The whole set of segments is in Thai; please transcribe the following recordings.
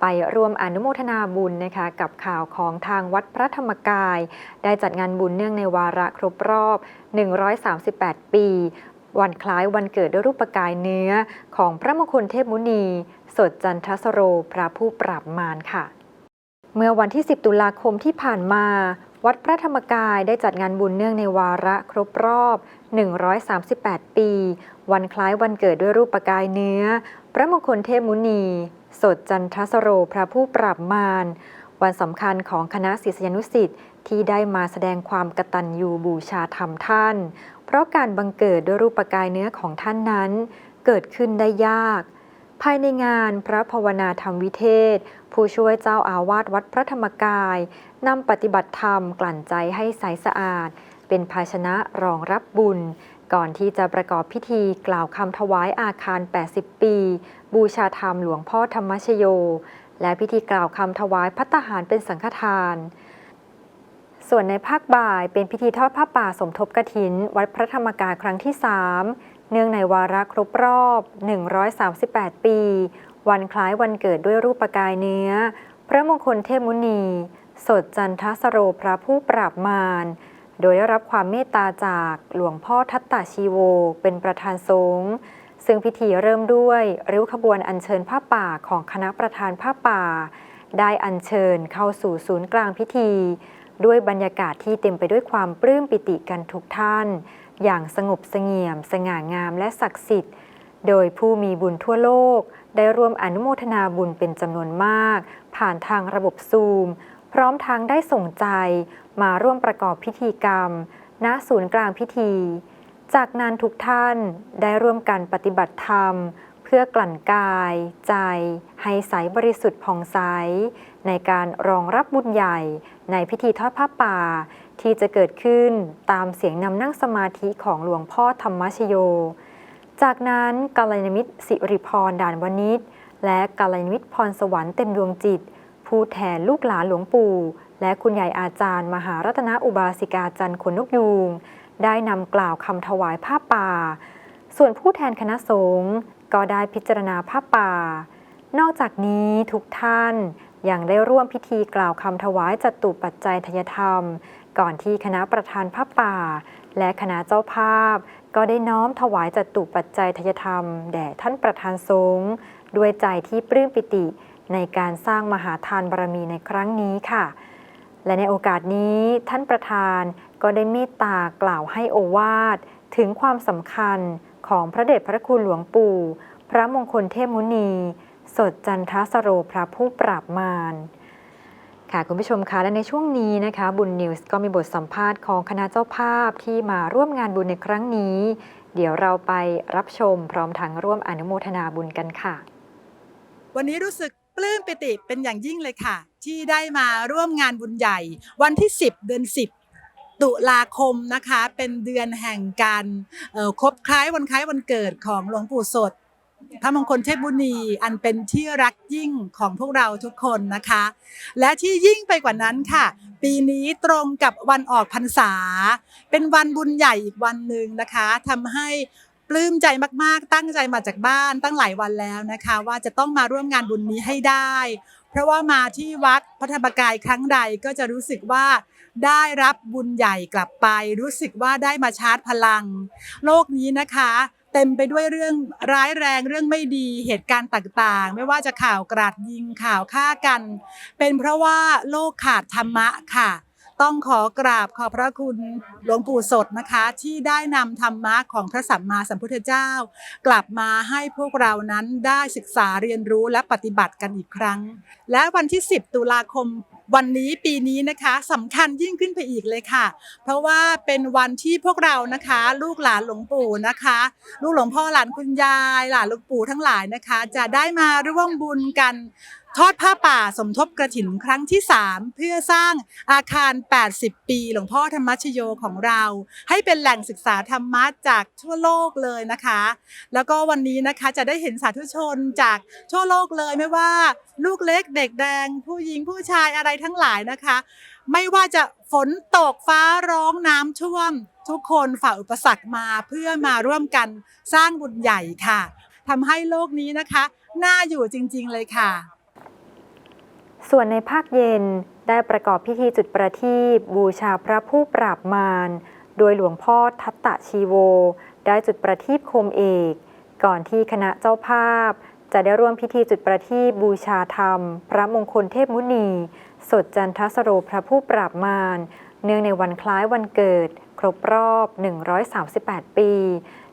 ไปร่วมอนุโมทนาบุญนะคะกับข่าวของทางวัดพระธรรมกาย ได้จัดงานบุญเนื่องในวาระครบรอบ 138 ปี วันคล้ายวันเกิดด้วยรูปกายเนื้อของพระมงคลเทพมุนี สดจันทสโรพระผู้ปราบมารค่ะ เมื่อวันที่ 10 ตุลาคมที่ผ่านมาวัดพระธรรมกายได้จัดงานบุญเนื่องในวาระครบรอบ 138 ปี วันคล้ายวันเกิดด้วยรูปกายเนื้อ พระมงคลเทพมุนี สดจันทสโรพระผู้ปราบมาร วันสำคัญของคณะศิษยานุสิ์ที่ได้มาแสดงความกตัญญูบูชาธรรมท่าน เพราะการบังเกิดด้วยรูปกายเนื้อของท่านนั้น เกิดขึ้นได้ยาก ภายในงานพระภาวนาธรรมวิเทศ ผู้ช่วยเจ้าอาวาสวัดพระธรรมกายนำปฏิบัติธรรมกลั่นใจให้ใสสะอาดเป็นภาชนะรองรับบุญ ก่อนที่จะประกอบพิธีกล่าวคำถวายอาคาร 80 ปี บูชาธรรมหลวงพ่อธรรมชโย และพิธีกล่าวคำถวายพัตหารเป็นสังฆทาน ส่วนในภาคบ่ายเป็นพิธีทอดผ้าป่าสมทบกฐิน วัดพระธรรมกายครั้งที่ 3 เนื่องในวาระครบรอบ 138 ปี วันคล้ายวันเกิดด้วยรูปกายเนื้อ พระมงคลเทพมุนี สดจันทสโรพระผู้ปราบมาร โดยได้รับความเมตตาจากหลวงพ่อทัตตาชีโว เป็นประธานสงฆ์ซึ่งพิธีเริ่มด้วยริ้วขบวนอัญเชิญผ้าป่าของคณะประธานผ้าป่า ได้อัญเชิญเข้าสู่ศูนย์กลางพิธี ด้วยบรรยากาศที่เต็มไปด้วยความปลื้มปิติกันทุกท่าน อย่างสงบเสงี่ยม สง่างามและศักดิ์สิทธิ์ โดยผู้มีบุญทั่วโลก ได้ร่วมอนุโมทนาบุญเป็นจำนวนมาก ผ่านทางระบบซูม ร้อมทั้งได้ส่งใจมาร่วมประกอบพิธีกรรม ณศูนย์กลางพิธี จากนั้นทุกท่านได้ร่วมกันปฏิบัติธรรม เพื่อกลั่นกาย ใจ ให้ใสบริสุทธิ์ผ่องใส ในการรองรับบุญใหญ่ในพิธีทอดผ้าป่า ที่จะเกิดขึ้นตามเสียงนำนั่งสมาธิของหลวงพ่อธรรมชโย จากนั้นกาลยานมิตรสิริพรด่านวณิชและกาลยานมิตรพรสวรรค์เต็มดวงจิต ผู้แทนลูกหลานหลวงปู่ และคุณใหญ่อาจารย์ มหารัตนอุบาสิกาจันทร์ขนนกยูงได้นำกล่าวคำถวายผ้าป่า ส่วนผู้แทนคณะสงฆ์ก็ได้พิจารณาผ้าป่า นอกจากนี้ทุกท่านยังได้ร่วมพิธีกล่าวคำถวายจตุปัจจัยทยธรรม ก่อนที่คณะประธานผ้าป่า และคณะเจ้าภาพ ก็ได้น้อมถวายจตุปัจจัยทยธรรม แด่ท่านประธานสงฆ์ด้วยใจที่ปลื้มปิติ ในการสร้างมหาทานบารมีในครั้งนี้ค่ะ และในโอกาสนี้ท่านประธานก็ได้เมตตากล่าวให้โอวาทถึงความสำคัญของพระเดชพระคุณหลวงปู่ พระมงคลเทพมุนี สดจันทสโรพระผู้ปราบมารค่ะคุณผู้ชมคะและในช่วงนี้นะคะ บุญนิวส์ก็มีบทสัมภาษณ์ของคณะเจ้าภาพที่มาร่วมงานบุญในครั้งนี้ เดี๋ยวเราไปรับชมพร้อมทั้งร่วมอนุโมทนาบุญกันค่ะ วันนี้รู้สึก ปลื้มปิติเป็นอย่างยิ่งเลยค่ะ ที่ได้มาร่วมงานบุญใหญ่ วันที่ 10 เดือน 10 ตุลาคมนะคะ เป็นเดือนแห่งการครบคล้ายวันคล้ายวันเกิดของหลวงปู่สดพระมงคลเทพบุณีอันเป็นที่รักยิ่งของพวกเราทุกคนนะคะ และที่ยิ่งไปกว่านั้นค่ะ ปีนี้ตรงกับวันออกพรรษา เป็นวันบุญใหญ่อีกวันหนึ่งนะคะทำให้ ปลื้มใจมากๆ ตั้งใจมาจากบ้านตั้งหลายวันแล้วนะคะ ว่าจะต้องมาร่วมงานบุญนี้ให้ได้ เพราะว่ามาที่วัดพระธรรมกายครั้งใดก็จะรู้สึกว่าได้รับบุญใหญ่กลับไป รู้สึกว่าได้มาชาร์จพลัง โลกนี้นะคะเต็มไปด้วยเรื่องร้ายแรงเรื่องไม่ดีเหตุการณ์ต่างๆ ไม่ว่าจะข่าวกราดยิงข่าวฆ่ากัน เป็นเพราะว่าโลกขาดธรรมะค่ะ ต้องขอกราบขอบพระคุณหลวงปู่สดนะคะ ที่ได้นำธรรมะของพระสัมมาสัมพุทธเจ้า กลับมาให้พวกเรานั้นได้ศึกษาเรียนรู้และปฏิบัติกันอีกครั้ง และวันที่ 10 ตุลาคมวันนี้ปีนี้นะคะสำคัญยิ่งขึ้นไปอีกเลยค่ะ เพราะว่าเป็นวันที่พวกเรานะคะ ลูกหลานหลวงปู่นะคะ ลูกหลวงพ่อหลานคุณยายหลานหลวงปู่ทั้งหลายนะคะ จะได้มาร่วมบุญกัน ทอดผ้าป่าสมทบกระถินครั้งที่ 3 เพื่อสร้างอาคาร 80 ปี หลวงพ่อธรรมชโยของเรา ให้เป็นแหล่งศึกษาธรรมะจากทั่วโลกเลยนะคะ แล้วก็วันนี้นะคะจะได้เห็นสาธุชนจากทั่วโลกเลยไม่ว่า ลูกเล็กเด็กแดง ผู้หญิงผู้ชายอะไรทั้งหลายนะคะ ไม่ว่าจะฝนตกฟ้าร้องน้ำท่วม ทุกคนฝ่าอุปสรรคมาเพื่อมาร่วมกันสร้างบุญใหญ่ค่ะทำให้โลกนี้นะคะ น่าอยู่จริง ๆ เลยค่ะ ส่วนในภาคเย็นได้ประกอบพิธีจุดประทีปบูชาพระผู้ปราบมาร โดยหลวงพ่อทัตตะชีโว ได้จุดประทีปโคมเอก ก่อนที่คณะเจ้าภาพ จะได้ร่วมพิธีจุดประทีปบูชาธรรม พระมงคลเทพมุนี สดจันทสโรพระผู้ปราบมาร เนื่องในวันคล้ายวันเกิด ครบรอบ 138 ปี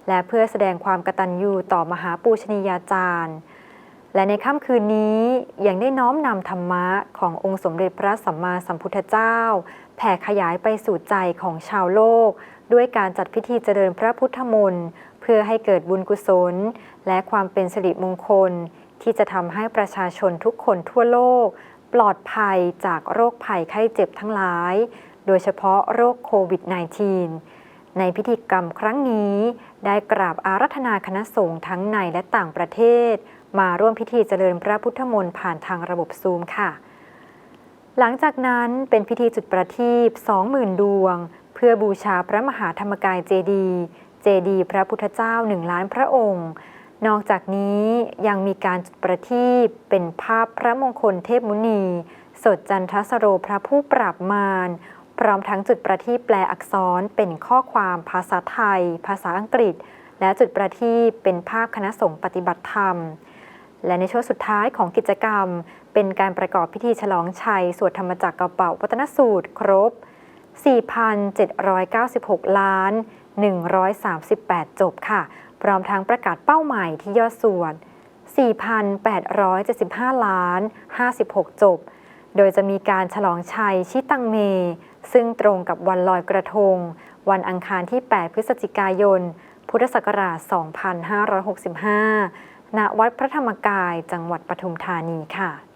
และเพื่อแสดงความกตัญญูต่อมหาปูชนียาจารย์ และในค่ำคืนนี้ยังได้น้อมนำธรรมะขององค์สมเด็จพระสัมมาสัมพุทธเจ้า แผ่ขยายไปสู่ใจของชาวโลก ด้วยการจัดพิธีเจริญพระพุทธมนต์เพื่อให้เกิดบุญกุศล และความเป็นสิริมงคล ที่จะทำให้ประชาชนทุกคนทั่วโลก ปลอดภัยจากโรคภัยไข้เจ็บทั้งหลาย โดยเฉพาะโรคโควิด -19 ในพิธีกรรมครั้งนี้ ได้กราบอารัธนาคณะสงฆ์ทั้งในและต่างประเทศ มาร่วมพิธีเจริญพระพุทธมนต์ผ่านทางระบบซูมค่ะ หลังจากนั้นเป็นพิธีจุดประทีป20,000 ดวง เพื่อบูชาพระมหาธรรมกายเจดีย์เจดีย์พระพุทธเจ้าหนึ่งล้านพระองค์ นอกจากนี้ยังมีการจุดประทีปเป็นภาพพระมงคลเทพมุนี สดจันทสโรพระผู้ปราบมารพร้อมทั้งจุดประทีปแปลอักษรเป็นข้อความภาษาไทย ภาษาอังกฤษ และจุดประทีปเป็นภาพคณะสงฆ์ปฏิบัติธรรม และในช่วงสุดท้ายของกิจกรรม เป็นการประกอบพิธีฉลองชัย สวดธรรมจักรกระเป๋าวัฒนสูตรครบ 4,796 ล้าน 138 จบค่ะ พร้อมทั้งประกาศเป้าหมายที่ยอดส่วน 4,875 ล้าน 56 จบ โดยจะมีการฉลองชัยชิตังเม ซึ่งตรงกับวันลอยกระทง วันอังคารที่ 8 พฤศจิกายน พุทธศักราช 2565 ณวัดพระธรรมกายจังหวัดปทุมธานีค่ะ